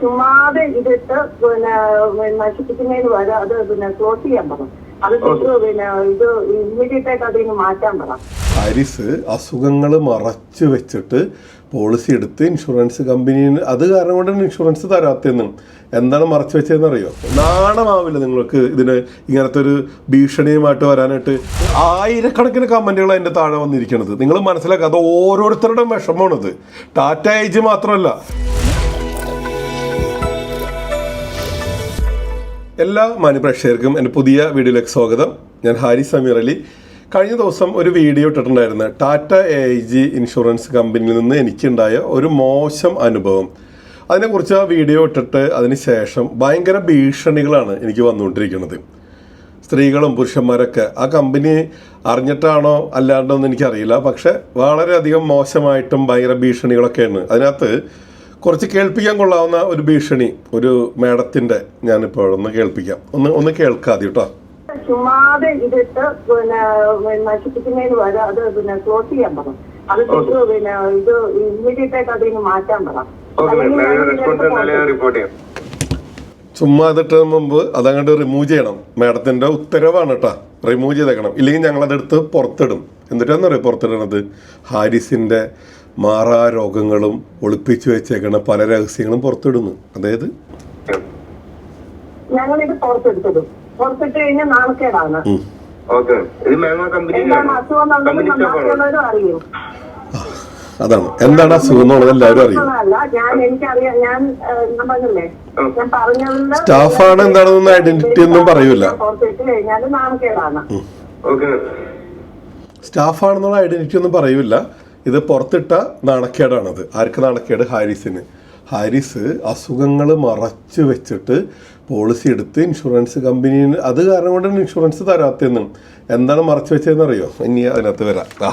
ചുമ്മാതെ ഇതിട്ട് പിന്നെ നശിപ്പിക്കുന്നതിന് വരെ അത് പിന്നെ ക്ലോസ് ചെയ്യാൻ പറഞ്ഞു അത് പിന്നെ ഇത് ഇമ്മീഡിയറ്റ് ആയിട്ട് അതിന് മാറ്റാൻ പറ. ഹാരിസ് അസുഖങ്ങൾ മറച്ചു വെച്ചിട്ട് പോളിസി എടുത്ത് ഇൻഷുറൻസ് കമ്പനിന് അത് കാരണം കൊണ്ടാണ് ഇൻഷുറൻസ് തരാത്തതെന്നും. എന്താണ് മറച്ചു വെച്ചതെന്ന് അറിയോ നാണമാവില്ല നിങ്ങൾക്ക് ഇതിന് ഇങ്ങനത്തെ ഒരു ഭീഷണിയുമായിട്ട് വരാനായിട്ട്. ആയിരക്കണക്കിന് കമന്റുകൾ അതിന്റെ താഴെ വന്നിരിക്കുന്നത് നിങ്ങൾ മനസ്സിലാക്കുക അത് ഓരോരുത്തരുടെ വിഷമമാണത്. ടാറ്റ ഏജ് മാത്രമല്ല. എല്ലാ മാന്യപ്രേക്ഷകർക്കും എന്റെ പുതിയ വീഡിയോയിലേക്ക് സ്വാഗതം. ഞാൻ ഹാരി സമീർ അലി. കഴിഞ്ഞ ദിവസം ഒരു വീഡിയോ ഇട്ടിട്ടുണ്ടായിരുന്നു. Tata A I G insurance കമ്പനിയിൽ നിന്ന് എനിക്കുണ്ടായ ഒരു മോശം അനുഭവം. അതിനെക്കുറിച്ച് ആ വീഡിയോ ഇട്ടിട്ട് അതിന് ശേഷം ഭയങ്കര ഭീഷണികളാണ് എനിക്ക് വന്നുകൊണ്ടിരിക്കുന്നത്. സ്ത്രീകളും പുരുഷന്മാരൊക്കെ ആ കമ്പനി അറിഞ്ഞിട്ടാണോ അല്ലാണ്ടോ എന്ന് എനിക്കറിയില്ല. പക്ഷേ വളരെയധികം മോശമായിട്ടും ഭയങ്കര ഭീഷണികളൊക്കെയാണ്. അതിനകത്ത് കുറച്ച് കേൾപ്പിക്കാൻ കൊള്ളാവുന്ന ഒരു ഭീഷണി ഒരു മേഡത്തിന്റെ ഞാനിപ്പോൾ ഒന്ന് കേൾപ്പിക്കാം. ഒന്ന് ഒന്ന് കേൾക്കാതെ കേട്ടോ. ചുമ്മാതെ ഇതിട്ട് പിന്നെ നശിപ്പിക്കുന്നതിന് വരെ അത് പിന്നെ ക്ലോസ് ചെയ്യാൻ പറ. അത് പിന്നെ ഇത് ഇമ്മീഡിയറ്റ് ആയിട്ട് അതിന് മാറ്റാൻ പറ. ഓക്കെ ഞാൻ റെസ്പോൺസ് ഇതിലേക്ക് റിപ്പോർട്ട് ചെയ്യാം. ചുമ്മാ അതിട്ട് മുമ്പ് അതങ്ങോട്ട് റിമൂവ് ചെയ്യണം. മേഡത്തിന്റെ ഉത്തരവാണ് കേട്ടോ റിമൂവ് ചെയ്തേക്കണം. ഇല്ലെങ്കിൽ ഞങ്ങളതെടുത്ത് പുറത്തിടും. എന്നിട്ടാന്നറിയോ പുറത്തിടണത്? ഹാരിസിന്റെ മാറാ രോഗങ്ങളും ഒളിപ്പിച്ചു വെച്ചേക്കണ പല രഹസ്യങ്ങളും പുറത്തിടുന്നു. അതായത് ഞങ്ങളിത് പുറത്തെടുത്തതും. പുറത്തിട്ട് കഴിഞ്ഞാൽ നാണക്കേടാണ്. അതാണ്. എന്താണ് അസുഖം എന്നുള്ളത് എല്ലാവരും അറിയും. സ്റ്റാഫാണ് എന്താണെന്നൊന്നും ഐഡന്റിറ്റി ഒന്നും പറയൂല. പുറത്തിട്ട് കഴിഞ്ഞാൽ നാണക്കേടാണ്. ഓക്കെ. സ്റ്റാഫാണെന്നുള്ള ഐഡന്റിറ്റി ഒന്നും പറയൂല. ഇത് പുറത്തിട്ട നാണക്കേടാണത്. ആർക്ക് നാണക്കേട്? ഹാരിസിന്. ഹാരിസ് അസുഖങ്ങൾ മറച്ചു വെച്ചിട്ട് പോളിസി എടുത്ത് ഇൻഷുറൻസ് കമ്പനിന് അത് കാരണം കൊണ്ടാണ് ഇൻഷുറൻസ് തരാത്തതെന്നും. എന്താണ് മറച്ചു വെച്ചതെന്ന് അറിയോ ഇനി അതിനകത്ത് വരാം. ആ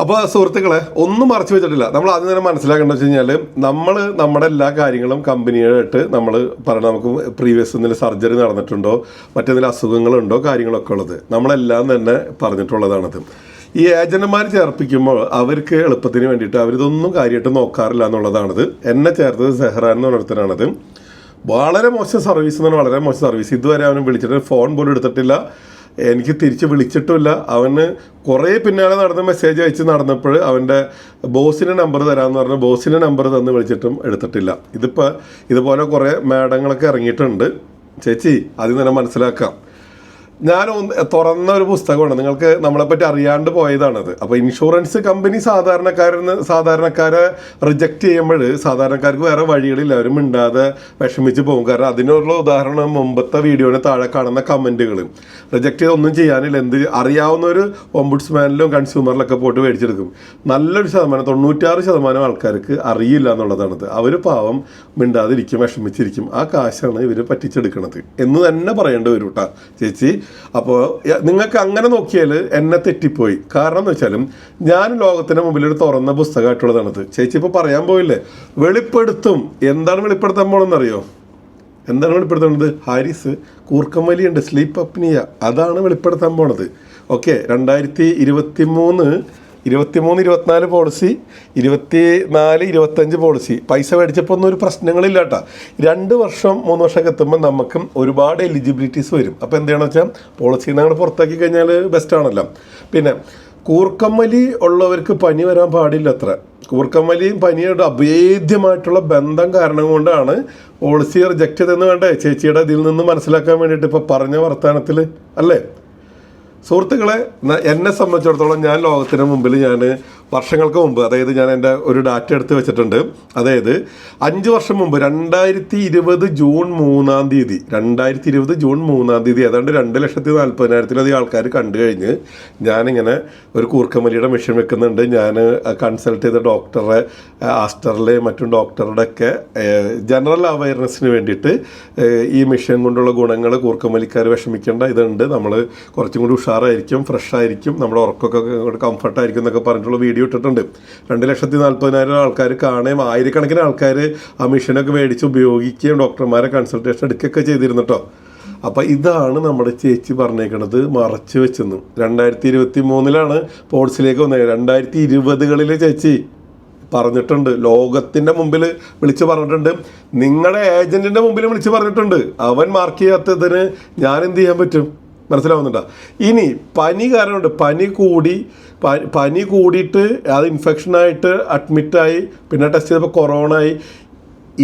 അപ്പോൾ സുഹൃത്തുക്കളെ ഒന്നും മറച്ചു വെച്ചിട്ടില്ല. നമ്മൾ ആദ്യം തന്നെ മനസ്സിലാക്കേണ്ടത് വെച്ച് കഴിഞ്ഞാൽ നമ്മൾ നമ്മുടെ എല്ലാ കാര്യങ്ങളും കമ്പനിയായിട്ട് നമ്മൾ പറയണം. നമുക്ക് പ്രീവിയസ് എന്തെങ്കിലും സർജറി നടന്നിട്ടുണ്ടോ? മറ്റെന്തെങ്കിലും അസുഖങ്ങളുണ്ടോ? കാര്യങ്ങളൊക്കെ ഉള്ളത് നമ്മളെല്ലാം തന്നെ പറഞ്ഞിട്ടുള്ളതാണത്. ഈ ഏജന്റുമാർ ചേർപ്പിക്കുമ്പോൾ അവർക്ക് എളുപ്പത്തിന് വേണ്ടിയിട്ട് അവരിതൊന്നും കാര്യമായിട്ട് നോക്കാറില്ല എന്നുള്ളതാണത്. എന്നെ ചേർത്തത് സെഹ്റാൻ എന്ന് പറഞ്ഞിട്ടാണത് വളരെ മോശം സർവീസ് എന്ന് പറഞ്ഞാൽ വളരെ മോശം സർവീസ്. ഇതുവരെ അവനെ വിളിച്ചിട്ട് ഫോൺ പോലും എടുത്തിട്ടില്ല. എനിക്ക് തിരിച്ച് വിളിച്ചിട്ടുമില്ല. അവന് കുറേ പിന്നാലെ നടന്ന് മെസ്സേജ് അയച്ച് നടന്നപ്പോൾ അവന്റെ ബോസിന്റെ നമ്പർ തരാമെന്ന് പറഞ്ഞ് ബോസിന്റെ നമ്പർ തന്ന് വിളിച്ചിട്ടും എടുത്തിട്ടില്ല. ഇതിപ്പോൾ ഇതുപോലെ കുറേ മേഡങ്ങളൊക്കെ ഇറങ്ങിയിട്ടുണ്ട്. ചേച്ചി ആദ്യം തന്നെ മനസ്സിലാക്കാം. ഞാൻ തുറന്ന ഒരു പുസ്തകമാണ്. നിങ്ങൾക്ക് നമ്മളെപ്പറ്റി അറിയാണ്ട് പോയതാണത്. അപ്പോൾ ഇൻഷുറൻസ് കമ്പനി സാധാരണക്കാരന് സാധാരണക്കാരെ റിജക്റ്റ് ചെയ്യുമ്പോൾ സാധാരണക്കാർക്ക് വേറെ വഴികളില്ല. അവരും മിണ്ടാതെ വിഷമിച്ച് പോകും. കാരണം അതിനുള്ള ഉദാഹരണം മുമ്പത്തെ വീഡിയോന് താഴെ കാണുന്ന കമന്റുകൾ റിജക്റ്റ് ചെയ്ത് ഒന്നും ചെയ്യാനില്ല. എന്ത് അറിയാവുന്ന ഒരു ഒമ്പുഡ്സ്മാനിലും കൺസ്യൂമറിലൊക്കെ പോയിട്ട് മേടിച്ചെടുക്കും. നല്ലൊരു ശതമാനം തൊണ്ണൂറ്റാറ് ശതമാനം ആൾക്കാർക്ക് അറിയില്ല എന്നുള്ളതാണത്. അവർ പാവം മിണ്ടാതിരിക്കും വിഷമിച്ചിരിക്കും. ആ കാശാണ് ഇവർ പറ്റിച്ചെടുക്കുന്നത് എന്ന് തന്നെ പറയേണ്ടി വരും ചേച്ചി അപ്പോൾ നിങ്ങൾക്ക് അങ്ങനെ നോക്കിയാൽ എന്നെ തെറ്റിപ്പോയി. കാരണം എന്ന് വെച്ചാലും ഞാൻ ലോകത്തിന് മുമ്പിൽ ഒരു തുറന്ന പുസ്തകമായിട്ടുള്ളതാണത് ചേച്ചി ഇപ്പോൾ പറയാൻ പോയില്ലേ? വെളിപ്പെടുത്തും. എന്താണ് വെളിപ്പെടുത്താൻ പോകണമെന്നറിയോ എന്താണ് വെളിപ്പെടുത്തുന്നത് ഹാരിസ് കൂർക്കമ്മലിയുണ്ട് സ്ലീപ്പ് അപ്നിയ. അതാണ് വെളിപ്പെടുത്താൻ പോണത്. ഓക്കെ രണ്ടായിരത്തി ഇരുപത്തി മൂന്ന് ഇരുപത്തിമൂന്ന് ഇരുപത്തിനാല് പോളിസി ഇരുപത്തി നാല് ഇരുപത്തഞ്ച് പോളിസി പൈസ മേടിച്ചപ്പോൾ ഒന്നും ഒരു പ്രശ്നങ്ങളില്ല കേട്ടോ രണ്ട് വർഷം മൂന്ന് വർഷമൊക്കെ എത്തുമ്പോൾ നമുക്കും ഒരുപാട് എലിജിബിലിറ്റീസ് വരും. അപ്പോൾ എന്താണെന്ന് വെച്ചാൽ പോളിസി അങ്ങനെ പുറത്താക്കി കഴിഞ്ഞാൽ ബെസ്റ്റ് ആണല്ലോ. പിന്നെ കൂർക്കമ്മലി ഉള്ളവർക്ക് പനി വരാൻ പാടില്ല അത്ര കൂർക്കമ്മലിയും പനിയുടെ അഭേദ്യമായിട്ടുള്ള ബന്ധം കാരണം കൊണ്ടാണ് പോളിസി റിജക്റ്റ് ചെയ്തെന്ന് വേണ്ടേ? ചേച്ചിയുടെ ഇതിൽ നിന്ന് മനസ്സിലാക്കാൻ വേണ്ടിയിട്ട് ഇപ്പോൾ പറഞ്ഞ വർത്തമാനത്തിൽ അല്ലേ? സുഹൃത്തുക്കളെ എന്നെ സംബന്ധിച്ചിടത്തോളം ഞാൻ ലോകത്തിന് മുമ്പിൽ ഞാൻ വർഷങ്ങൾക്ക് മുമ്പ് അതായത് ഞാൻ എന്റെ ഒരു ഡാറ്റ എടുത്ത് വെച്ചിട്ടുണ്ട്. അതായത് അഞ്ച് വർഷം മുമ്പ് രണ്ടായിരത്തി ഇരുപത് ജൂൺ മൂന്നാം തീയതി രണ്ടായിരത്തി ഇരുപത് ജൂൺ മൂന്നാം തീയതി ഏതാണ്ട് രണ്ട് ലക്ഷത്തി നാൽപ്പതിനായിരത്തിലധികം ആൾക്കാർ കണ്ടു കഴിഞ്ഞ് ഞാനിങ്ങനെ ഒരു കൂർക്കമലിയുടെ മെഷീൻ വെക്കുന്നുണ്ട്. ഞാൻ കൺസൾട്ട് ചെയ്ത ഡോക്ടറെ ആസ്റ്ററിലെ മറ്റും ഡോക്ടറുടെ ഒക്കെ ജനറൽ അവയർനെസ്സിന് വേണ്ടിയിട്ട് ഈ മെഷീൻ കൊണ്ടുള്ള ഗുണങ്ങൾ കൂർക്കമലിക്കാർ വിഷമിക്കേണ്ട ഇതുണ്ട്. നമ്മൾ കുറച്ചും കൂടി ഉഷാറായിരിക്കും ഫ്രഷ് ആയിരിക്കും നമ്മുടെ ഉറക്കമൊക്കെ കംഫർട്ടായിരിക്കും എന്നൊക്കെ പറഞ്ഞിട്ടുള്ള വീഡിയോ ഇട്ടിട്ടുണ്ട്. രണ്ട് ലക്ഷത്തി നാൽപ്പതിനായിരം ആൾക്കാർ കാണുകയും ആയിരക്കണക്കിന് ആൾക്കാർ ആ മെഷീനൊക്കെ മേടിച്ച് ഉപയോഗിക്കുകയും ഡോക്ടർമാരെ കൺസൾട്ടേഷൻ എടുക്കുകയൊക്കെ ചെയ്തിരുന്നു കേട്ടോ അപ്പം ഇതാണ് നമ്മുടെ ചേച്ചി പറഞ്ഞേക്കണത് മറച്ചു വെച്ചെന്ന്. രണ്ടായിരത്തി ഇരുപത്തി മൂന്നിലാണ് പോർട്സിലേക്ക് വന്നത്. രണ്ടായിരത്തി ഇരുപതുകളിലെ ചേച്ചി പറഞ്ഞിട്ടുണ്ട് ലോകത്തിന്റെ മുമ്പിൽ വിളിച്ച് പറഞ്ഞിട്ടുണ്ട്. നിങ്ങളുടെ ഏജന്റിന്റെ മുമ്പിൽ വിളിച്ച് പറഞ്ഞിട്ടുണ്ട്. അവൻ മാർക്ക് ചെയ്യാത്തതിന് ഞാൻ എന്ത് ചെയ്യാൻ പറ്റും? മനസ്സിലാവുന്നുണ്ടോ? ഇനി പനി കാരണമുണ്ട്. പനി കൂടി പനി കൂടിയിട്ട് അത് ഇൻഫെക്ഷനായിട്ട് അഡ്മിറ്റായി പിന്നെ ടെസ്റ്റ് ചെയ്തപ്പോൾ കൊറോണ ആയി.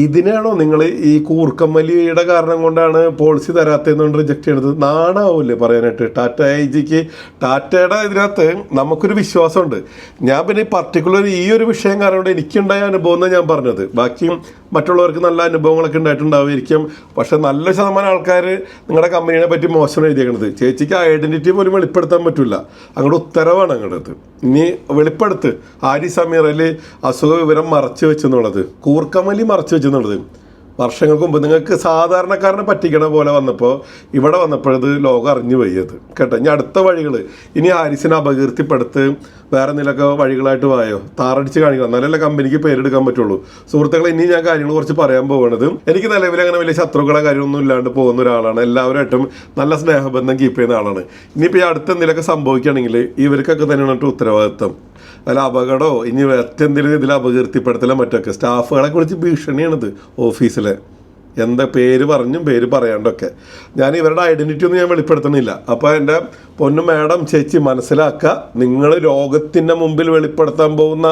ഇതിനാണോ നിങ്ങൾ ഈ കൂർക്കമ്മലിയുടെ കാരണം കൊണ്ടാണ് പോളിസി തരാത്തതെന്നുകൊണ്ട് റിജക്റ്റ് ചെയ്യണത്? നാണാവൂല്ലേ പറയാനായിട്ട്? ടാറ്റ ഐ ജിക്ക് ടാറ്റയുടെ ഇതിനകത്ത് നമുക്കൊരു വിശ്വാസമുണ്ട്. ഞാൻ പിന്നെ പർട്ടിക്കുലർ ഈ ഒരു വിഷയം കാരണം കൊണ്ട് എനിക്കുണ്ടായ അനുഭവം എന്നാണ് ഞാൻ പറഞ്ഞത്. ബാക്കിയും മറ്റുള്ളവർക്ക് നല്ല അനുഭവങ്ങളൊക്കെ ഉണ്ടായിട്ടുണ്ടാവുമായിരിക്കും. പക്ഷേ നല്ല ശതമാനം ആൾക്കാർ നിങ്ങളുടെ കമ്പനിയെ പറ്റി മോശം എഴുതിയേക്കണത്. ചേച്ചിക്ക് ഐഡന്റിറ്റി പോലും വെളിപ്പെടുത്താൻ പറ്റില്ല അങ്ങോട്ട് ഉത്തരവാണ് അങ്ങോട്ട് ഇനി വെളിപ്പെടുത്ത്. ആരി സമീറിൽ അസുഖ വിവരം മറച്ചു വെച്ചെന്നുള്ളത്. കൂർക്കമലി മറച്ചു വെച്ചെന്നുള്ളത്. വർഷങ്ങൾക്ക് മുമ്പ് നിങ്ങൾക്ക് സാധാരണക്കാരനെ പറ്റിക്കണ പോലെ വന്നപ്പോൾ ഇവിടെ വന്നപ്പോഴത് ലോകം അറിഞ്ഞു പോയത് കേട്ടോ? ഇനി അടുത്ത വഴികൾ ഇനി ഹാരിസിനെ അപകീർത്തിപ്പെടുത്ത് വേറെ എന്തെങ്കിലുമൊക്കെ വഴികളായിട്ട് വായോ? താറടിച്ച് കാണിക്കണം. എന്നാലല്ലേ കമ്പനിക്ക് പേരെടുക്കാൻ പറ്റുള്ളൂ. സുഹൃത്തുക്കളെ ഇനി ഞാൻ കാര്യങ്ങൾ കുറച്ച് പറയാൻ പോകുന്നത് എനിക്ക് നിലവിൽ അങ്ങനെ വലിയ ശത്രുക്കളെ കാര്യമൊന്നും ഇല്ലാണ്ട് പോകുന്ന ഒരാളാണ്. എല്ലാവരുമായിട്ടും നല്ല സ്നേഹബന്ധം കീപ്പ് ചെയ്യുന്ന ആളാണ്. ഇനിയിപ്പോൾ ഈ അടുത്ത് എന്തെങ്കിലുമൊക്കെ സംഭവിക്കുകയാണെങ്കിൽ ഇവർക്കൊക്കെ തന്നെയാണ് ഉത്തരവാദിത്തം അല്ല അപകടമോ ഇനി മറ്റെന്തെങ്കിലും ഇതിൽ അപകീർത്തിപ്പെടുത്തലോ മറ്റൊക്കെ. സ്റ്റാഫുകളെ കുറിച്ച് ഭീഷണിയാണിത് ഓഫീസിലെ. എന്താ പേര് പറഞ്ഞും പേര് പറയാണ്ടൊക്കെ. ഞാൻ ഇവരുടെ ഐഡന്റിറ്റി ഒന്നും ഞാൻ വെളിപ്പെടുത്തണില്ല അപ്പോൾ എന്റെ പൊന്നു മാഡം ചേച്ചി മനസ്സിലാക്കുക നിങ്ങൾ ലോകത്തിന്റെ മുമ്പിൽ വെളിപ്പെടുത്താൻ പോകുന്ന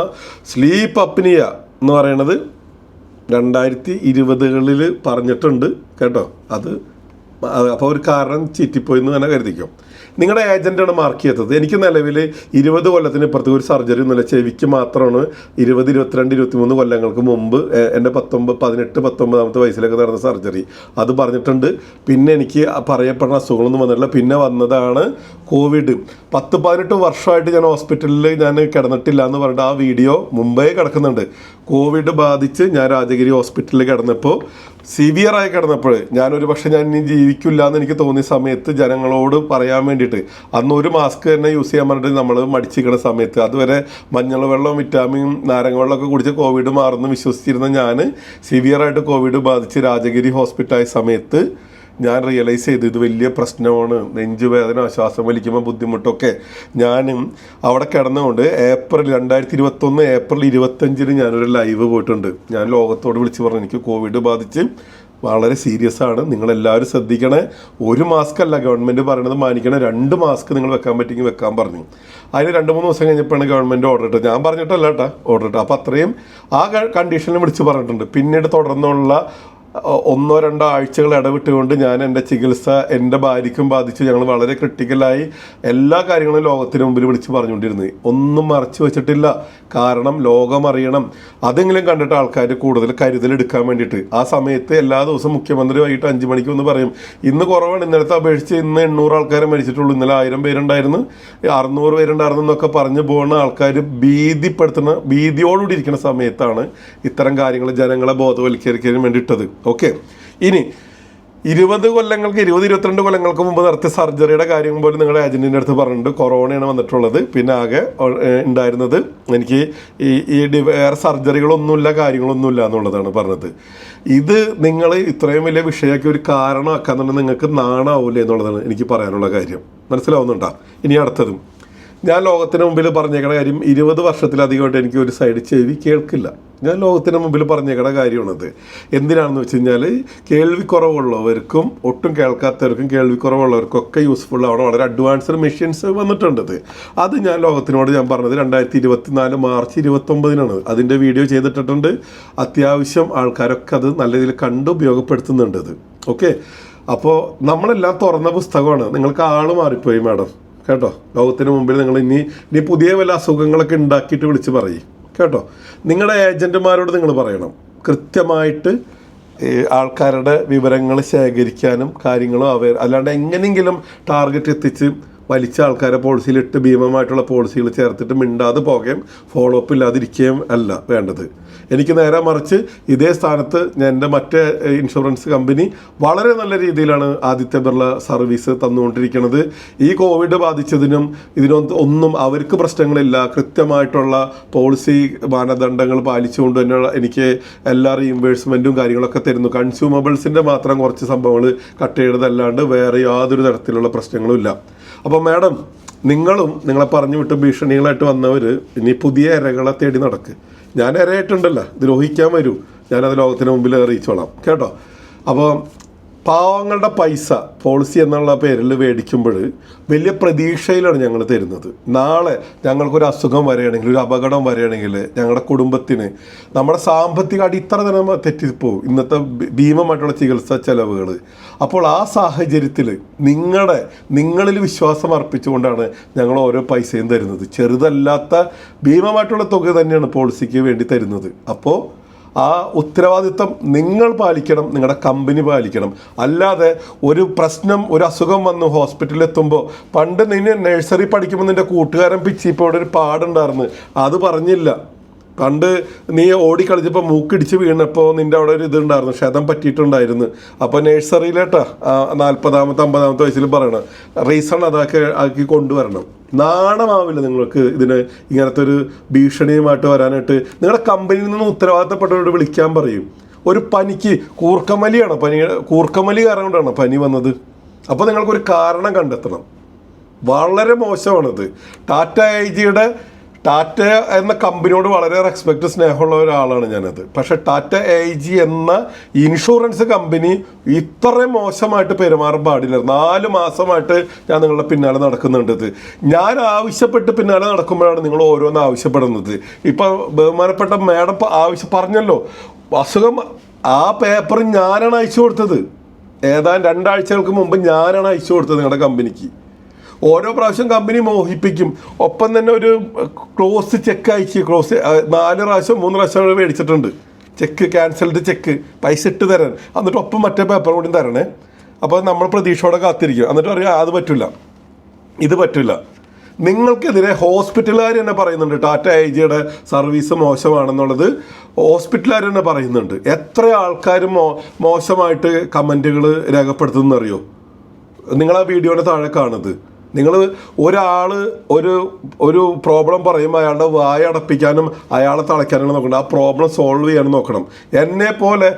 സ്ലീപ്പ് അപ്നിയ എന്ന് പറയണത് രണ്ടായിരത്തി ഇരുപതുകളിൽ പറഞ്ഞിട്ടുണ്ട് കേട്ടോ. അത് അപ്പോൾ ഒരു കാരണം ചീറ്റിപ്പോയി എന്ന് തന്നെ കരുതിക്കും. നിങ്ങളുടെ ഏജന്റാണ് മാർക്ക് ചെയ്തത്. എനിക്ക് നിലവിൽ ഇരുപത് കൊല്ലത്തിന് ഇപ്പുറത്ത് ഒരു സർജറി ഒന്നുമില്ല. ചെവിക്ക് മാത്രമാണ് ഇരുപത് ഇരുപത്തിരണ്ട് ഇരുപത്തിമൂന്ന് കൊല്ലങ്ങൾക്ക് മുമ്പ് എന്റെ പത്തൊമ്പത് പതിനെട്ട് പത്തൊമ്പതാമത്തെ വയസ്സിലൊക്കെ നടന്ന സർജറി അത് പറഞ്ഞിട്ടുണ്ട്. പിന്നെ എനിക്ക് പറയപ്പെടുന്ന അസുഖങ്ങളൊന്നും വന്നിട്ടില്ല. പിന്നെ വന്നതാണ് കോവിഡ് പത്ത് പതിനെട്ട് വർഷമായിട്ട് ഞാൻ ഹോസ്പിറ്റലിൽ ഞാൻ കിടന്നിട്ടില്ല എന്ന് പറഞ്ഞിട്ട് ആ വീഡിയോ മുമ്പേ കിടക്കുന്നുണ്ട്. കോവിഡ് ബാധിച്ച് ഞാൻ രാജഗിരി ഹോസ്പിറ്റലിൽ കിടന്നപ്പോൾ സിവിയറായി കിടന്നപ്പോൾ ഞാനൊരു പക്ഷേ ഞാൻ ഇനി ജീവിക്കില്ല എന്ന് എനിക്ക് തോന്നിയ സമയത്ത് ജനങ്ങളോട് പറയാൻ വേണ്ടിയിട്ട് അന്ന് ഒരു മാസ്ക് തന്നെ യൂസ് ചെയ്യാൻ പറഞ്ഞിട്ട് നമ്മൾ മടിച്ചിരിക്കുന്ന സമയത്ത് അതുവരെ മഞ്ഞൾ വെള്ളം വിറ്റാമിൻ നാരങ്ങ വെള്ളമൊക്കെ കുടിച്ച് കോവിഡ് മാറുന്നു വിശ്വസിച്ചിരുന്ന ഞാൻ സിവിയറായിട്ട് കോവിഡ് ബാധിച്ച് രാജഗിരി ഹോസ്പിറ്റലായ സമയത്ത് ഞാൻ റിയലൈസ് ചെയ്തു ഇത് വലിയ പ്രശ്നമാണ്. നെഞ്ചുവേദന ശ്വാസം വലിക്കുമ്പോൾ ബുദ്ധിമുട്ടൊക്കെ. ഞാനും അവിടെ കിടന്നുകൊണ്ട് ഏപ്രിൽ രണ്ടായിരത്തി ഇരുപത്തൊന്ന് ഏപ്രിൽ ഇരുപത്തഞ്ചിന് ഞാനൊരു ലൈവ് പോയിട്ടുണ്ട്. ഞാൻ ലോകത്തോട് വിളിച്ച് പറഞ്ഞു എനിക്ക് കോവിഡ് ബാധിച്ച് വളരെ സീരിയസ് ആണ്. നിങ്ങളെല്ലാവരും ശ്രദ്ധിക്കണേ. ഒരു മാസ്ക് അല്ല ഗവൺമെന്റ് പറയണത് മാനിക്കണം. രണ്ട് മാസ്ക് നിങ്ങൾ വെക്കാൻ പറ്റുമെങ്കിൽ വെക്കാൻ പറഞ്ഞു. അതിന് രണ്ട് മൂന്ന് ദിവസം കഴിഞ്ഞപ്പോഴാണ് ഗവൺമെന്റ് ഓർഡർ ഇട്ടത്. ഞാൻ പറഞ്ഞിട്ടല്ല കേട്ടോ ഓർഡർ ഇട്ടത്. അപ്പോൾ അത്രയും ആ കണ്ടീഷനിൽ വിളിച്ച് പറഞ്ഞിട്ടുണ്ട്. പിന്നീട് തുടർന്നുള്ള ഒന്നോ രണ്ടോ ആഴ്ചകൾ ഇടവിട്ടുകൊണ്ട് ഞാൻ എന്റെ ചികിത്സ എന്റെ ഭാര്യയ്ക്കും ബാധിച്ചു. ഞങ്ങൾ വളരെ ക്രിട്ടിക്കലായി എല്ലാ കാര്യങ്ങളും ലോകത്തിന് മുമ്പിൽ വിളിച്ച് പറഞ്ഞുകൊണ്ടിരുന്നത് ഒന്നും മറച്ചു വെച്ചിട്ടില്ല. കാരണം ലോകം അറിയണം. അതെങ്കിലും കണ്ടിട്ട് ആൾക്കാർ കൂടുതൽ കരുതലെടുക്കാൻ വേണ്ടിയിട്ട്. ആ സമയത്ത് എല്ലാ ദിവസവും മുഖ്യമന്ത്രി വൈകിട്ട് അഞ്ച് മണിക്ക് ഒന്ന് പറയും ഇന്ന് കുറവാണ്. ഇന്നലത്തെ അപേക്ഷിച്ച് ഇന്ന് എണ്ണൂറ് ആൾക്കാരെ മരിച്ചിട്ടുള്ളൂ. ഇന്നലെ ആയിരം പേരുണ്ടായിരുന്നു. അറുന്നൂറ് പേരുണ്ടായിരുന്നു എന്നൊക്കെ പറഞ്ഞു പോകുന്ന ആൾക്കാർ ഭീതിപ്പെടുത്തുന്ന ഭീതിയോടുകൂടി ഇരിക്കുന്ന സമയത്താണ് ഇത്തരം കാര്യങ്ങൾ ജനങ്ങളെ ബോധവൽക്കരിക്കാൻ വേണ്ടിയിട്ടത്. ഓക്കെ ഇനി ഇരുപത് കൊല്ലങ്ങൾക്ക് ഇരുപത് ഇരുപത്തിരണ്ട് കൊല്ലങ്ങൾക്ക് മുമ്പ് നടത്തിയ സർജറിയുടെ കാര്യം പോലും നിങ്ങളുടെ ഏജന്റിന്റെ അടുത്ത് പറഞ്ഞിട്ടുണ്ട്. കൊറോണയാണ് വന്നിട്ടുള്ളത്. പിന്നെ ആകെ ഉണ്ടായിരുന്നത് എനിക്ക് ഈ ഈ വേറെ സർജറികളൊന്നുമില്ല കാര്യങ്ങളൊന്നുമില്ല എന്നുള്ളതാണ് പറഞ്ഞത്. ഇത് നിങ്ങൾ ഇത്രയും വലിയ വിഷയമാക്കി ഒരു കാരണമാക്കാന്നുണ്ടെങ്കിൽ നിങ്ങൾക്ക് നാണാവൂല എന്നുള്ളതാണ് എനിക്ക് പറയാനുള്ള കാര്യം. മനസ്സിലാവുന്നുണ്ടോ? ഇനി അടുത്തതും. ഞാൻ ലോകത്തിന് മുമ്പിൽ പറഞ്ഞേക്കുന്ന കാര്യം ഇരുപത് വർഷത്തിലധികമായിട്ട് എനിക്ക് ഒരു സൈഡ് ചെവി കേൾക്കില്ല. ഞാൻ ലോകത്തിന് മുമ്പിൽ പറഞ്ഞേക്കണ കാര്യമാണത്. എന്തിനാണെന്ന് വെച്ച് കഴിഞ്ഞാൽ കേൾവിക്കുറവുള്ളവർക്കും ഒട്ടും കേൾക്കാത്തവർക്കും കേൾവിക്കുറവുള്ളവർക്കൊക്കെ യൂസ്ഫുൾ ആവണം. വളരെ അഡ്വാൻസ്ഡ് മെഷീൻസ് വന്നിട്ടുണ്ട് അത് ഞാൻ ലോകത്തിനോട് ഞാൻ പറഞ്ഞത് രണ്ടായിരത്തി ഇരുപത്തിനാല് മാർച്ച് ഇരുപത്തൊമ്പതിനാണ്. അതിന്റെ വീഡിയോ ചെയ്തിട്ടിട്ടുണ്ട്. അത്യാവശ്യം ആൾക്കാരൊക്കെ അത് നല്ല രീതിയിൽ കണ്ട് ഉപയോഗപ്പെടുത്തുന്നുണ്ട് ഓക്കെ അപ്പോൾ നമ്മളെല്ലാം തുറന്ന പുസ്തകമാണ്. നിങ്ങൾക്ക് ആൾ മാറിപ്പോയി മാഡം കേട്ടോ? ലോകത്തിന് മുമ്പിൽ നിങ്ങൾ ഇനി ഇനി പുതിയ വല്ല അസുഖങ്ങളൊക്കെ ഉണ്ടാക്കിയിട്ട് വിളിച്ച് പറയും. കേട്ടോ? നിങ്ങളുടെ ഏജന്റുമാരോട് നിങ്ങൾ പറയണം. കൃത്യമായിട്ട് ആൾക്കാരുടെ വിവരങ്ങൾ ശേഖരിക്കാനും കാര്യങ്ങളും അവർ അല്ലാണ്ട് എങ്ങനെയെങ്കിലും ടാർഗറ്റ് എത്തിച്ച് വലിച്ച ആൾക്കാരെ പോളിസിയിലിട്ട് ഭീമമായിട്ടുള്ള പോളിസികൾ ചേർത്തിട്ട് മിണ്ടാതെ പോകുകയും ഫോളോ അപ്പ് ഇല്ലാതിരിക്കുകയും അല്ല വേണ്ടത്. എനിക്ക് നേരെ മറിച്ച് ഇതേ സ്ഥാനത്ത് ഞാൻ എന്റെ മറ്റേ ഇൻഷുറൻസ് കമ്പനി വളരെ നല്ല രീതിയിലാണ് ആദിത്യ ബിർള സർവീസ് തന്നുകൊണ്ടിരിക്കുന്നത് ഈ കോവിഡ് ബാധിച്ചതിനും ഇതിനൊന്നും ഒന്നും അവർക്ക് പ്രശ്നങ്ങളില്ല. കൃത്യമായിട്ടുള്ള പോളിസി മാനദണ്ഡങ്ങൾ പാലിച്ചുകൊണ്ട് തന്നെ എനിക്ക് എല്ലാ റീഇംബേഴ്സ്മെന്റും കാര്യങ്ങളൊക്കെ തരുന്നു. കൺസ്യൂമബിൾസിന്റെ മാത്രം കുറച്ച് സംഭവങ്ങൾ കട്ട് ചെയ്തതല്ലാണ്ട് വേറെ യാതൊരു തരത്തിലുള്ള പ്രശ്നങ്ങളും ഇല്ല. അപ്പോൾ മാഡം നിങ്ങളും നിങ്ങളെ പറഞ്ഞു വിട്ട് ഭീഷണികളായിട്ട് വന്നവർ ഇനി പുതിയ ഇരകളെ തേടി നടക്ക്. ഞാൻ ഇരയായിട്ടുണ്ടല്ലോ ദ്രോഹിക്കാൻ വരൂ. ഞാനത് ലോകത്തിന് മുമ്പിൽ അറിയിച്ചോളാം. കേട്ടോ? അപ്പോൾ പാവങ്ങളുടെ പൈസ പോളിസി എന്നുള്ള പേരിൽ മേടിക്കുമ്പോൾ വലിയ പ്രതീക്ഷയിലാണ് ഞങ്ങൾ തരുന്നത്. നാളെ ഞങ്ങൾക്കൊരു അസുഖം വരികയാണെങ്കിൽ ഒരു അപകടം വരികയാണെങ്കിൽ ഞങ്ങളുടെ കുടുംബത്തിന് നമ്മുടെ സാമ്പത്തിക അടിത്തറ തന്നെ തെറ്റിപ്പോവും ഇന്നത്തെ ഭീമമായിട്ടുള്ള ചികിത്സാ ചെലവുകൾ. അപ്പോൾ ആ സാഹചര്യത്തിൽ നിങ്ങളുടെ നിങ്ങളിൽ വിശ്വാസം അർപ്പിച്ചുകൊണ്ടാണ് ഞങ്ങൾ ഓരോ പൈസയും തരുന്നത്. ചെറുതല്ലാത്ത ഭീമമായിട്ടുള്ള തുക തന്നെയാണ് പോളിസിക്ക് വേണ്ടി തരുന്നത്. അപ്പോൾ ആ ഉത്തരവാദിത്തം നിങ്ങൾ പാലിക്കണം നിങ്ങളുടെ കമ്പനി പാലിക്കണം. അല്ലാതെ ഒരു പ്രശ്നം ഒരു അസുഖം വന്നു ഹോസ്പിറ്റലിൽ എത്തുമ്പോൾ പണ്ട് നിന്നെ നഴ്സറി പഠിക്കുമ്പോൾ നിന്റെ കൂട്ടുകാരൻ പിച്ചിപ്പോടെ ഒരു പാടുണ്ടായിരുന്നു. അത് പറഞ്ഞില്ല. പണ്ട് നീ ഓടിക്കളിച്ചപ്പോൾ മൂക്കിടിച്ച് വീണപ്പോൾ നിന്റെ അവിടെ ഒരു ഇതുണ്ടായിരുന്നു ക്ഷതം പറ്റിയിട്ടുണ്ടായിരുന്നു. അപ്പോൾ നഴ്സറിയിലേട്ടാ നാൽപ്പതാമത്തെ അമ്പതാമത്തെ വയസ്സിൽ പറയണം റീസൺ അതൊക്കെ ആക്കി കൊണ്ടുവരണം. നാണമാവില്ല നിങ്ങൾക്ക് ഇതിന് ഇങ്ങനത്തെ ഒരു ഭീഷണിയുമായിട്ട് വരാനായിട്ട്. നിങ്ങളുടെ കമ്പനിയിൽ നിന്ന് ഉത്തരവാദിത്തപ്പെട്ടവരോട് വിളിക്കാൻ പറയും. ഒരു പനിക്ക് കൂർക്കമലിയാണ്? പനി കൂർക്കമലി കാരണം കൊണ്ടാണ് പനി വന്നത്? അപ്പോൾ നിങ്ങൾക്കൊരു കാരണം കണ്ടെത്തണം. വളരെ മോശമാണത്. ടാറ്റ ഐ ജിയുടെ ടാറ്റ എന്ന കമ്പനിയോട് വളരെ റെസ്പെക്ട് സ്നേഹമുള്ള ഒരാളാണ് ഞാനത്. പക്ഷെ ടാറ്റ എ ജി എന്ന ഇൻഷുറൻസ് കമ്പനി ഇത്രയും മോശമായിട്ട് പെരുമാറാൻ പാടില്ല. നാല് മാസമായിട്ട് ഞാൻ നിങ്ങളുടെ പിന്നാലെ നടക്കുന്നുണ്ട് ഞാൻ ആവശ്യപ്പെട്ട് പിന്നാലെ നടക്കുമ്പോഴാണ് നിങ്ങൾ ഓരോന്ന് ആവശ്യപ്പെടുന്നത്. ഇപ്പം ബഹുമാനപ്പെട്ട മാഡം ആവശ്യം പറഞ്ഞല്ലോ. അസുഖം ആ പേപ്പർ ഞാനാണ് അയച്ചു കൊടുത്തത്. ഏതാണ്ട് രണ്ടാഴ്ചകൾക്ക് മുമ്പ് ഞാനാണ് അയച്ചു കൊടുത്തത് നിങ്ങളുടെ കമ്പനിക്ക് ഓരോ പ്രാവശ്യം കമ്പനി മോഹിപ്പിക്കും. ഒപ്പം തന്നെ ഒരു ക്ലോസ് ചെക്ക് അയച്ച് ക്ലോസ് നാല് പ്രാവശ്യം മൂന്ന് പ്രാവശ്യം മേടിച്ചിട്ടുണ്ട്. ചെക്ക് ക്യാൻസൽഡ് ചെക്ക് പൈസ ഇട്ട് തരാൻ. എന്നിട്ട് ഒപ്പം മറ്റേ പേപ്പർ കൂടി തരണേ. അപ്പോൾ നമ്മൾ പ്രതീക്ഷയോടെ കാത്തിരിക്കും. എന്നിട്ട് പറയാം അത് പറ്റില്ല ഇത് പറ്റില്ല നിങ്ങൾക്കെതിരെ ഹോസ്പിറ്റലുകാർ തന്നെ പറയുന്നുണ്ട്. ടാറ്റ ഐ ജിയുടെ സർവീസ് മോശമാണെന്നുള്ളത് ഹോസ്പിറ്റലുകാർ തന്നെ പറയുന്നുണ്ട്. എത്ര ആൾക്കാർ മോ മോശമായിട്ട് കമന്റുകൾ രേഖപ്പെടുത്തുന്നറിയോ? നിങ്ങൾ ആ വീഡിയോയുടെ താഴെ കാണുന്നത്. നിങ്ങൾ ഒരാൾ ഒരു ഒരു പ്രോബ്ലം പറയുമ്പോൾ അയാളുടെ വായ അടപ്പിക്കാനും അയാളെ തളയ്ക്കാനാണ് നോക്കണം ആ പ്രോബ്ലം സോൾവ് ചെയ്യാനും നോക്കണം. എന്നെ പോലെ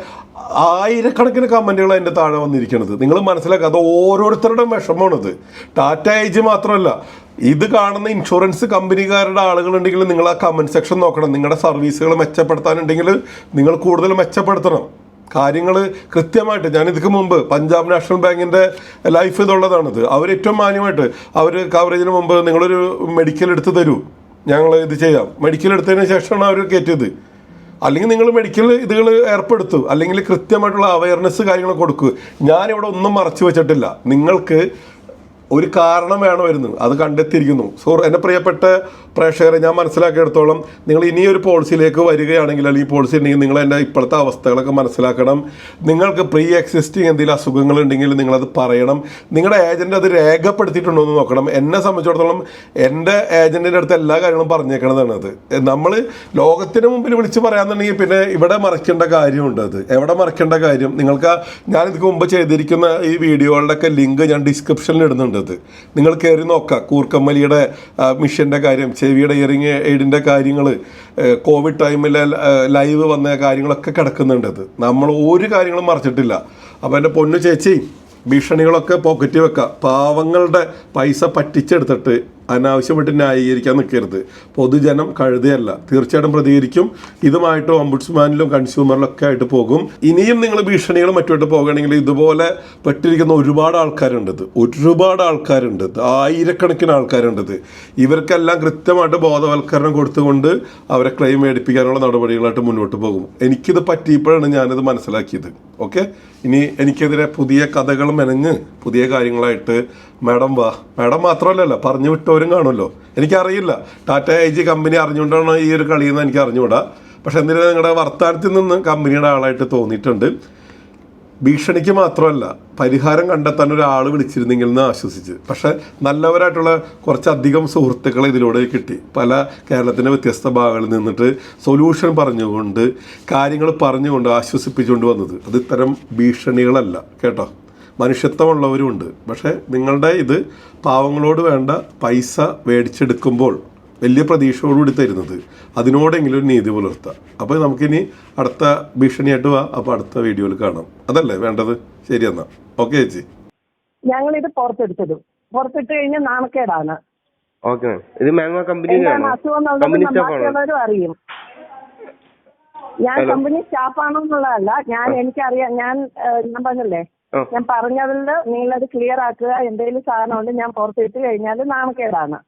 ആയിരക്കണക്കിന് കമന്റുകൾ എന്റെ താഴെ വന്നിരിക്കുന്നത് നിങ്ങൾ മനസ്സിലാക്കുക അത് ഓരോരുത്തരുടെയും വിഷമമാണിത്. ടാറ്റ ഏജ് മാത്രമല്ല ഇത് കാണുന്ന ഇൻഷുറൻസ് കമ്പനിക്കാരുടെ ആളുകളുണ്ടെങ്കിൽ നിങ്ങൾ ആ കമന്റ് സെക്ഷൻ നോക്കണം. നിങ്ങളുടെ സർവീസുകൾ മെച്ചപ്പെടുത്താനുണ്ടെങ്കിൽ നിങ്ങൾ കൂടുതൽ മെച്ചപ്പെടുത്തണം. കാര്യങ്ങൾ കൃത്യമായിട്ട് ഞാൻ ഇതിക്ക് മുമ്പ് പഞ്ചാബ് നാഷണൽ ബാങ്കിന്റെ ലൈഫ് ഇതുള്ളതാണിത്. അവർ ഏറ്റവും മാന്യമായിട്ട് അവർ കവറേജിന് മുമ്പ് നിങ്ങളൊരു മെഡിക്കൽ എടുത്ത് തരൂ. ഞങ്ങൾ ഇത് ചെയ്യാം. മെഡിക്കൽ എടുത്തതിന് ശേഷമാണ് അവർ കയറ്റിയത്. അല്ലെങ്കിൽ നിങ്ങൾ മെഡിക്കൽ ഇതുകൾ ഏർപ്പെടുത്തു. അല്ലെങ്കിൽ കൃത്യമായിട്ടുള്ള അവയർനെസ് കാര്യങ്ങൾ കൊടുക്കൂ. ഞാനിവിടെ ഒന്നും മറച്ചു വെച്ചിട്ടില്ല. നിങ്ങൾക്ക് ഒരു കാരണം വേണമായിരുന്നു. അത് കണ്ടെത്തിയിരിക്കുന്നു. സോ എന്റെ പ്രിയപ്പെട്ട പ്രേക്ഷകരെ ഞാൻ മനസ്സിലാക്കിയെടുത്തോളം നിങ്ങൾ ഇനിയൊരു പോളിസിയിലേക്ക് വരികയാണെങ്കിൽ അല്ലെങ്കിൽ പോളിസി ഉണ്ടെങ്കിൽ നിങ്ങൾ എന്റെ ഇപ്പോഴത്തെ അവസ്ഥകളൊക്കെ മനസ്സിലാക്കണം. നിങ്ങൾക്ക് പ്രീ എക്സിസ്റ്റിംഗ് എന്തെങ്കിലും അസുഖങ്ങൾ ഉണ്ടെങ്കിൽ നിങ്ങളത് പറയണം. നിങ്ങളുടെ ഏജന്റ് അത് രേഖപ്പെടുത്തിയിട്ടുണ്ടോ എന്ന് നോക്കണം. എന്നെ സംബന്ധിച്ചിടത്തോളം എന്റെ ഏജന്റിന്റെ അടുത്ത് എല്ലാ കാര്യങ്ങളും പറഞ്ഞേക്കണതാണ് അത്. നമ്മൾ ലോകത്തിന് മുമ്പിൽ വിളിച്ച് പറയാമെന്നുണ്ടെങ്കിൽ പിന്നെ ഇവിടെ മറക്കേണ്ട കാര്യമുണ്ട് അത്. എവിടെ മറക്കേണ്ട കാര്യം? നിങ്ങൾക്ക് ഞാൻ ഇതിന് മുമ്പ് ചെയ്തിരിക്കുന്ന ഈ വീഡിയോകളുടെയൊക്കെ ലിങ്ക് ഞാൻ ഡിസ്ക്രിപ്ഷനിൽ ഇടുന്നുണ്ട്. അത് നിങ്ങൾ കയറി നോക്കുക. കൂർക്കമ്മലിയുടെ മിഷന്റെ കാര്യം ചെവിയുടെ ഇയറിങ് എയ്ഡിന്റെ കാര്യങ്ങൾ കോവിഡ് ടൈമിൽ ലൈവ് വന്ന കാര്യങ്ങളൊക്കെ കിടക്കുന്നുണ്ടത് നമ്മൾ ഒരു കാര്യങ്ങളും മറച്ചിട്ടില്ല. അപ്പോൾ എന്റെ പൊന്നു ചേച്ചി ഭീഷണികളൊക്കെ പോക്കറ്റ് വെക്കുക. പാവങ്ങളുടെ പൈസ പറ്റിച്ചെടുത്തിട്ട് അനാവശ്യമായിട്ട് ന്യായീകരിക്കാൻ നിൽക്കരുത്. പൊതുജനം കഴുതയല്ല. തീർച്ചയായിട്ടും പ്രതികരിക്കും. ഇതുമായിട്ട് ഓംബുഡ്സ്മാനിലും കൺസ്യൂമറിലും ഒക്കെ ആയിട്ട് പോകും. ഇനിയും നിങ്ങൾ ഭീഷണികൾ മറ്റുമായിട്ട് പോകുകയാണെങ്കിൽ ഇതുപോലെ പെട്ടിരിക്കുന്ന ഒരുപാട് ആൾക്കാരുണ്ട് ഇത്. ഒരുപാട് ആൾക്കാരുണ്ട് ആയിരക്കണക്കിന് ആൾക്കാരുണ്ട് ഇത്. ഇവർക്കെല്ലാം കൃത്യമായിട്ട് ബോധവൽക്കരണം കൊടുത്തുകൊണ്ട് അവരെ ക്ലെയിം മേടിപ്പിക്കാനുള്ള നടപടികളായിട്ട് മുന്നോട്ട് പോകും. എനിക്കിത് പറ്റിയപ്പോഴാണ് ഞാനിത് മനസ്സിലാക്കിയത്. ഓക്കെ ഇനി എനിക്കെതിരെ പുതിയ കഥകൾ മെനഞ്ഞ് പുതിയ കാര്യങ്ങളായിട്ട് മാഡം വാ. മാഡം മാത്രമല്ലല്ലോ പറഞ്ഞു വിട്ടവരും കാണുമല്ലോ. എനിക്കറിയില്ല. ടാറ്റ ഐ ജി കമ്പനി അറിഞ്ഞുകൊണ്ടാണ് ഈ ഒരു കളിയെന്ന് എനിക്ക് അറിഞ്ഞുകൂടാ പക്ഷെ എന്തിനാ നിങ്ങളുടെ വർത്താനത്തിൽ നിന്ന് കമ്പനിയുടെ ആളായിട്ട് തോന്നിയിട്ടുണ്ട്. ഭീഷണിക്ക് മാത്രമല്ല പരിഹാരം കണ്ടെത്താൻ ഒരാൾ വിളിച്ചിരുന്നെങ്കിൽ എന്ന് ആശ്വസിച്ച്. പക്ഷെ നല്ലവരായിട്ടുള്ള കുറച്ചധികം സുഹൃത്തുക്കളെ ഇതിലൂടെ കിട്ടി. പല കേരളത്തിന്റെ വ്യത്യസ്ത ഭാഗങ്ങളിൽ നിന്നിട്ട് സൊല്യൂഷൻ പറഞ്ഞുകൊണ്ട് കാര്യങ്ങൾ പറഞ്ഞുകൊണ്ട് ആശ്വസിപ്പിച്ചുകൊണ്ട് വന്നത്. അത് ഇത്തരം ഭീഷണികളല്ല. കേട്ടോ? മനുഷ്യത്വമുള്ളവരുമുണ്ട്. പക്ഷേ നിങ്ങളുടെ ഇത് പാവങ്ങളോട് വേണ്ട പൈസ മേടിച്ചെടുക്കുമ്പോൾ വലിയ പ്രതീക്ഷയോടുകൂടി തരുന്നത്. അതിനോടെങ്കിലും ഒരു നീതി പുലർത്താം. അപ്പോൾ നമുക്കിനി അടുത്ത ഭീഷണിയായിട്ട് വാ. അപ്പോൾ അടുത്ത വീഡിയോയിൽ കാണാം. അതല്ലേ വേണ്ടത്? ശരി എന്നാ. ഓക്കെ ചേച്ചി. ഞങ്ങൾ ഇത് പുറത്തെടുത്തിടും പുറത്തിട്ട് കഴിഞ്ഞാൽ നാണക്കേടാണ്. ഓക്കെ. മാം ഇത് മാംഗോ കമ്പനി അസുഖം അറിയും. ഞാൻ കമ്പനി സ്റ്റാഫ് ആണെന്നുള്ളതല്ല ഞാൻ എനിക്കറിയാം. ഞാൻ ഞാൻ പറഞ്ഞല്ലേ. ഞാൻ പറഞ്ഞതിൽ നിങ്ങളത് ക്ലിയർ ആക്കുക. എന്തെങ്കിലും സാധനം ഉണ്ടെങ്കിൽ ഞാൻ പുറത്തിട്ട് കഴിഞ്ഞാൽ നാണക്കേടാണ്